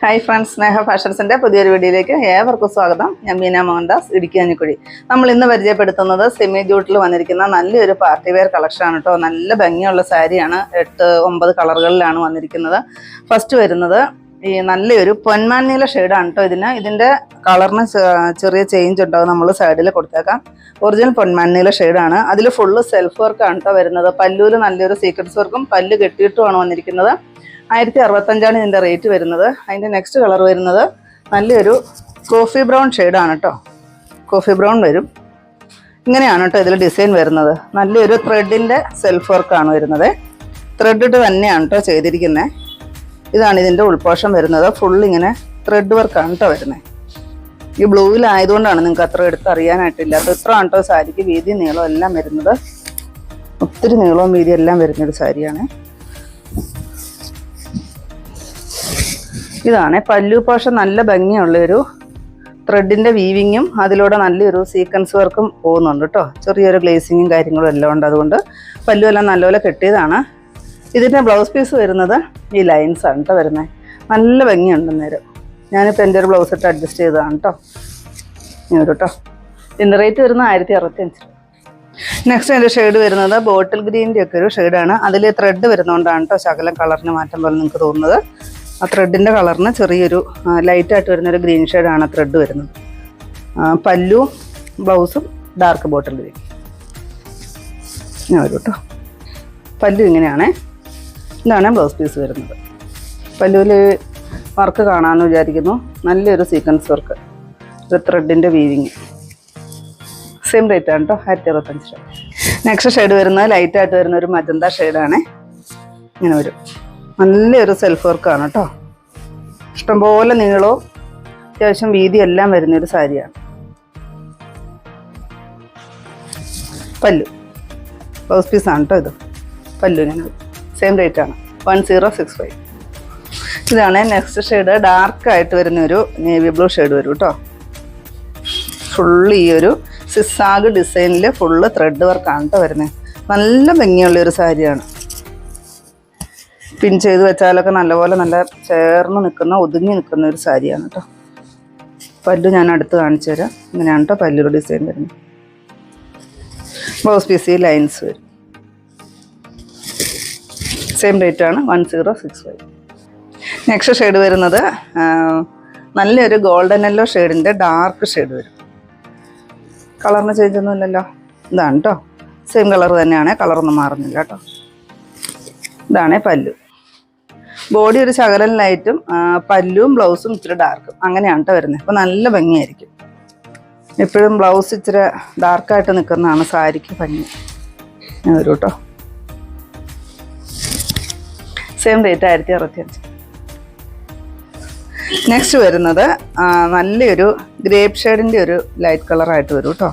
Hi friends സ്നേഹ ഫാഷൻസിന്റെ പുതിയൊരു വീഡിയോയിലേക്ക് ഏവർക്കും സ്വാഗതം. ഞാൻ മീന മോഹൻദാസ് ഇടുക്കി അഞ്ഞിക്കുഴി നമ്മൾ ഇന്ന് പരിചയപ്പെടുത്തുന്നത് സെമി ജൂട്ടിൽ വന്നിരിക്കുന്ന നല്ലൊരു പാർട്ടി വെയർ കളക്ഷനാണ് കേട്ടോ നല്ല ഭംഗിയുള്ള സാരിയാണ്. എട്ട് ഒമ്പത് കളറുകളിലാണ് വന്നിരിക്കുന്നത്. ഫസ്റ്റ് വരുന്നത് ഈ നല്ലൊരു പൊന്മാൻ നീല ഷെയ്ഡാണ് കേട്ടോ ഇതിന്. ഇതിന്റെ കളറിന് ചെറിയ ചേഞ്ച് ഉണ്ടാവും നമ്മൾ സൈഡിൽ കൊടുത്തേക്കാം. ഒറിജിനൽ പൊന്മാൻ നീല ഷെയ്ഡാണ് അതിൽ ഫുള്ള് സെൽഫ് വർക്കാണ് കേട്ടോ വരുന്നത്. പല്ലൂൽ നല്ലൊരു സീക്വൻസ് വർക്കും പല്ല് കെട്ടിയിട്ടുമാണ് വന്നിരിക്കുന്നത്. ആയിരത്തി അറുപത്തഞ്ചാണ് ഇതിന്റെ റേറ്റ് വരുന്നത്. അതിന്റെ നെക്സ്റ്റ് കളർ വരുന്നത് നല്ലൊരു കോഫി ബ്രൗൺ ഷെയ്ഡാണ് കേട്ടോ കോഫി ബ്രൗൺ വരും. ഇങ്ങനെയാണ് കേട്ടോ ഇതിൽ ഡിസൈൻ വരുന്നത്. നല്ലൊരു ത്രെഡിന്റെ സെൽഫ് വർക്കാണ് വരുന്നത്. ത്രെഡ് ഇട്ട് തന്നെയാണ് കേട്ടോ ചെയ്തിരിക്കുന്നത് ഇതാണ് ഇതിന്റെ ഉൾപോഷം വരുന്നത്. ഫുൾ ഇങ്ങനെ ത്രെഡ് വർക്കാണ് കേട്ടോ വരുന്നത് ഈ ബ്ലൂവിലായതുകൊണ്ടാണ് നിങ്ങൾക്ക് അത്ര എടുത്ത് അറിയാനായിട്ടില്ലാത്ത ഇത്ര ആണ് കേട്ടോ സാരിക്ക് വീതി നീളം എല്ലാം വരുന്നത്. ഒത്തിരി നീളവും വീതി എല്ലാം വരുന്നൊരു സാരിയാണ്. ഇതാണ്. പല്ലു പോഷൻ നല്ല ഭംഗിയുള്ളൊരു ത്രെഡിന്റെ വീവിങ്ങും അതിലൂടെ നല്ലൊരു സീക്വൻസ് വർക്കും പോകുന്നുണ്ട് കേട്ടോ ചെറിയൊരു ഗ്ലേസിങ്ങും കാര്യങ്ങളും എല്ലാം ഉണ്ട് അതുകൊണ്ട് പല്ലു എല്ലാം നല്ലപോലെ കെട്ടിയതാണ്. ഇതിന്റെ ബ്ലൗസ് പീസ് വരുന്നത് ഈ ലൈൻസ് ആണ് കേട്ടോ വരുന്നത് നല്ല ഭംഗിയുണ്ട് നേരം ഞാനിപ്പോൾ എന്റെ ഒരു ബ്ലൗസ് ഇട്ട് അഡ്ജസ്റ്റ് ചെയ്തതാണ് കേട്ടോ ഇങ്ങനെ കേട്ടോ ഇതിന്റെ റേറ്റ് വരുന്നത് ആയിരത്തി അറുപത്തഞ്ച് നെക്സ്റ്റ് എന്റെ ഷെയ്ഡ് വരുന്നത് ബോട്ടിൽ ഗ്രീന്റെ ഒക്കെ ഒരു ഷെയ്ഡാണ് അതിൽ ത്രെഡ് വരുന്നതുകൊണ്ടാണ് കേട്ടോ ശകലം കളറിന് മാറ്റം പോലെ നിങ്ങൾക്ക് തോന്നുന്നത്. ആ ത്രെഡിന്റെ കളറിന് ചെറിയൊരു ലൈറ്റായിട്ട് വരുന്നൊരു ഗ്രീൻ ഷെയ്ഡാണ് ആ ത്രെഡ് വരുന്നത്. പല്ലും ബ്ലൗസും ഡാർക്ക് ബോട്ടിൽ വരും ഞാൻ വരും കേട്ടോ പല്ലു ഇങ്ങനെയാണ്. ഇതാണ് ബ്ലൗസ് പീസ് വരുന്നത്. പല്ലുവിൽ വർക്ക് കാണാമെന്ന് വിചാരിക്കുന്നു. നല്ലൊരു സീക്വൻസ് വർക്ക് ഒരു ത്രെഡിന്റെ വീവിങ് സെയിം റേറ്റ് ആണ് കേട്ടോ ആയിരത്തി അറുപത്തഞ്ച് രൂപ നെക്സ്റ്റ് ഷെയ്ഡ് വരുന്നത് ലൈറ്റായിട്ട് വരുന്ന ഒരു മജന്ത ഷെയ്ഡാണേ ഇങ്ങനെ വരും. നല്ലൊരു സെൽഫ് വർക്കാണ് കേട്ടോ ഇഷ്ടംപോലെ നീളവും അത്യാവശ്യം വീതി എല്ലാം വരുന്നൊരു സാരിയാണ്. പല്ലു. ബ്ലൗസ് പീസാണ് കേട്ടോ ഇത്. പല്ലു ഞങ്ങൾ സെയിം റേറ്റ് ആണ്. വൺ സീറോ സിക്സ് ഫൈവ് ഇതാണ് നെക്സ്റ്റ് ഷെയ്ഡ് ഡാർക്ക് ആയിട്ട് വരുന്ന ഒരു നേവി ബ്ലൂ ഷെയ്ഡ് വരും കേട്ടോ ഫുള്ള് ഈ ഒരു സിസാഗ് ഡിസൈനിൽ ഫുള്ള് ത്രെഡ് വർക്കാണ് കേട്ടോ വരുന്നത് നല്ല ഭംഗിയുള്ളൊരു സാരിയാണ്. പിൻ ചെയ്ത് വെച്ചാലൊക്കെ നല്ലപോലെ നല്ല ചേർന്ന് നിൽക്കുന്ന ഒതുങ്ങി നിൽക്കുന്ന ഒരു സാരിയാണ് കേട്ടോ പല്ലു ഞാൻ അടുത്ത് കാണിച്ചു തരാം. ഇങ്ങനെയാണ് കേട്ടോ പല്ലുയുടെ ഡിസൈൻ വരുന്നത്. ബ്ലൗസ് പീസ് ഈ ലൈൻസ് വരും. സെയിം റേറ്റാണ് one zero six five next shade വരുന്നത് നല്ലൊരു ഗോൾഡൻ യെല്ലോ ഷെയ്ഡിന്റെ ഡാർക്ക് ഷെയ്ഡ് വരും. കളറിന് ചേഞ്ച് ഒന്നും ഇല്ലല്ലോ. ഇതാണ് കേട്ടോ സെയിം കളർ തന്നെയാണ്. കളറൊന്നും മാറുന്നില്ല കേട്ടോ ഇതാണ് പല്ലു. ബോഡി ഒരു ശകലം ലൈറ്റും പല്ലും ബ്ലൗസും ഇച്ചിരി ഡാർക്കും. അങ്ങനെയാണ് കേട്ടോ വരുന്നത്. അപ്പോൾ നല്ല ഭംഗിയായിരിക്കും. എപ്പോഴും ബ്ലൗസ് ഇച്ചിരി ഡാർക്കായിട്ട് നിൽക്കുന്നതാണ് സാരിക്ക് ഭംഗി. വരും കേട്ടോ സെയിം റേറ്റ് ആയിരത്തി അറുപത്തിയഞ്ച് നെക്സ്റ്റ് വരുന്നത് നല്ലൊരു ഗ്രേപ്പ് ഷെയ്ഡിന്റെ ഒരു ലൈറ്റ് കളറായിട്ട് വരും കേട്ടോ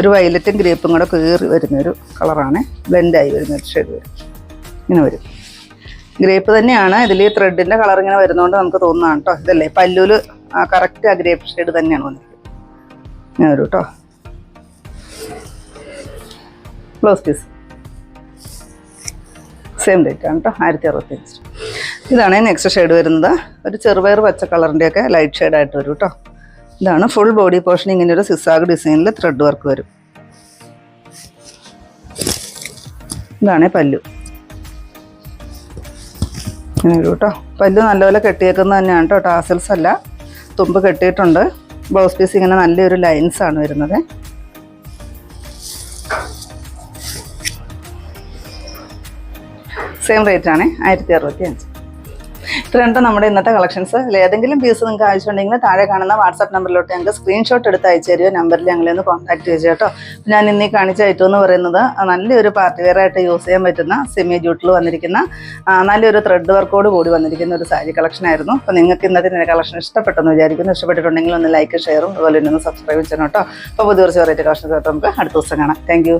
ഒരു വയലറ്റും ഗ്രേപ്പും കൂടെ കയറി വരുന്നൊരു കളറാണ്. ബ്ലെൻഡായി വരുന്ന ഒരു ഷെയ്ഡ് വരും. ഇങ്ങനെ വരും. ഗ്രേപ്പ് തന്നെയാണ്. ഇതിൽ ത്രെഡിന്റെ കളർ ഇങ്ങനെ വരുന്നതുകൊണ്ട് നമുക്ക് തോന്നുന്നതാണ് കേട്ടോ ഇതല്ലേ പല്ലൂൽ കറക്റ്റ് ആ ഗ്രേപ്പ് ഷെയ്ഡ് തന്നെയാണ് വന്നിരിക്കുന്നത്. ഇങ്ങനെ വരും കേട്ടോ ബ്ലൗസ് പീസ് സെയിം റേറ്റ് ആണ് കേട്ടോ ആയിരത്തി അറുപത്തഞ്ച് ഇതാണ് നെക്സ്റ്റ് ഷെയ്ഡ് വരുന്നത്. ഒരു ചെറുപയർ പച്ച കളറിന്റെയൊക്കെ ലൈറ്റ് ഷെയ്ഡായിട്ട് വരും കേട്ടോ ഇതാണ് ഫുൾ ബോഡി പോർഷൻ ഇങ്ങനെ ഒരു സിസാഗ് ഡിസൈനിൽ ത്രെഡ് വർക്ക് വരും. ഇതാണ് പല്ലു. ഇങ്ങനെ വരും കേട്ടോ പല്ല് നല്ലപോലെ കെട്ടിയേക്കുന്നത് തന്നെയാണ് കേട്ടോ ടാസൽസ് അല്ല. തുമ്പ് കെട്ടിയിട്ടുണ്ട്. ബ്ലൗസ് പീസ് ഇങ്ങനെ നല്ലൊരു ലൈൻസ് ആണ് വരുന്നത്. സെയിം റേറ്റ് ആണ്. ആയിരത്തി അറുപത്തി അഞ്ച്. ഇത്രയുണ്ട് നമ്മുടെ ഇന്നത്തെ കളക്ഷൻസ്. ഏതെങ്കിലും പീസ് നിങ്ങൾക്ക് ആവശ്യമുണ്ടെങ്കിൽ താഴെ കാണുന്ന വാട്സാപ്പ് നമ്പറിലോട്ട് ഞങ്ങൾക്ക് സ്ക്രീൻഷോട്ട് എടുത്ത് അയച്ചു തരുമോ നമ്പറിൽ ഞങ്ങളെ ഒന്ന് കോൺടാക്ട് ചെയ്യുക കേട്ടോ. ഞാൻ ഇന്നീ കാണിച്ച ഐറ്റം എന്ന് പറയുന്നത് നല്ലൊരു പാർട്ടി വെയർ ആയിട്ട് യൂസ് ചെയ്യാൻ പറ്റുന്ന സെമി ജൂട്ടിൽ വന്നിരിക്കുന്ന നല്ലൊരു ത്രെഡ് വർക്കോട് കൂടി വന്നിരിക്കുന്ന ഒരു സാരി കളക്ഷൻ ആയിരുന്നു. അപ്പോൾ നിങ്ങൾക്ക് ഇന്നത്തെ കളക്ഷൻ ഇഷ്ടപ്പെട്ടെന്ന് വിചാരിക്കുന്നു. ഇഷ്ടപ്പെട്ടിട്ടുണ്ടെങ്കിൽ ഒന്ന് ലൈക്ക് ഷെയറും അതുപോലെ തന്നെ ഒന്ന് സബ്സ്ക്രൈബ് ചെയ്യണം കേട്ടോ. അപ്പോൾ പുതിയ കുറച്ച് വെറൈറ്റി കളക്ഷൻസ് ആയിട്ട് നമുക്ക് അടുത്ത ദിവസം കാണാം. താങ്ക്